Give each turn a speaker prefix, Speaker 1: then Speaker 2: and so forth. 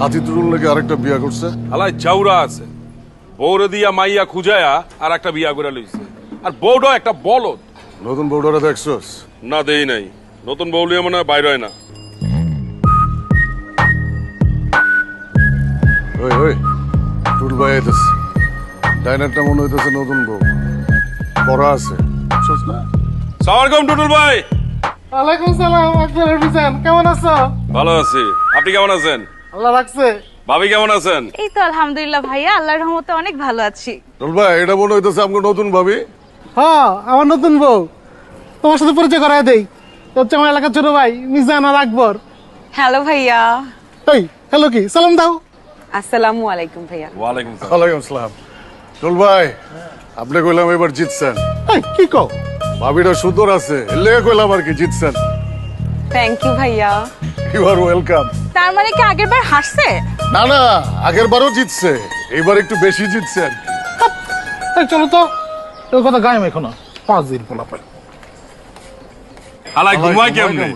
Speaker 1: হাতি তুরুল নাকি আরেকটা বিয়া করছে।
Speaker 2: হালাই চাউরা আছে। বৌরে দিয়া মাইয়া খুঁজায়া আর একটা বিয়া করে লইছে। আর বউটাও একটা বলদ।
Speaker 1: নতুন বউডারে দেখছস
Speaker 2: না দেই নাই। নতুন বউলিয়া মনে হয় বাইর হয় না।
Speaker 1: ওই ওই টুল ভাই আইতেছে। ডাইনারটা মনে হইতেছে নতুন বউ। পড়া আছে। বুঝছস না
Speaker 2: সালামালাইকুম টুটুল ভাই।
Speaker 3: ওয়ালাইকুম সালাম আকবর মিজান কেমন আছো?
Speaker 2: ভালো আছি। আপনি কেমন আছেন?
Speaker 3: আল্লাহ রাখছে।
Speaker 2: ভাবি কেমন আছেন?
Speaker 4: এই তো আলহামদুলিল্লাহ ভাইয়া আল্লাহর রহমতে অনেক ভালো আছি।
Speaker 1: টুল ভাই এটা মনে হইতেছে আমাকে নতুন ভাবি।
Speaker 3: হ্যাঁ আমার নতুন বউ। তোমার সাথে পরিচয় করায় দেই। তো হচ্ছে আমার এলাকার ছোট ভাই মিজান আর আকবর।
Speaker 5: হ্যালো ভাইয়া।
Speaker 3: এই হ্যালো কি সালাম দাও।
Speaker 5: আসসালামু আলাইকুম ভাইয়া।
Speaker 2: ওয়ালাইকুম সালাম।
Speaker 1: ওয়ালাইকুম আসসালাম টুল ভাই আপনি কইলাম এবার জিতছেন।
Speaker 3: এই কি কও?
Speaker 1: ভাবিটা সুন্দর আছে এলে কইলাম আর কি জিতছেন।
Speaker 5: থ্যাংক ইউ ভাইয়া।
Speaker 1: ইউ আর ওয়েলকাম
Speaker 4: তার মানে কি আগের বার হাসছে
Speaker 1: না না আগের বারও জিতছে। এবার একটু বেশি জিতছে আর কি।
Speaker 3: এই চলো তো। তোর কথা গায়ে এখনও। পাঁচ দিন পোলা পাই
Speaker 2: আলাই ঘুমাই কেমনে?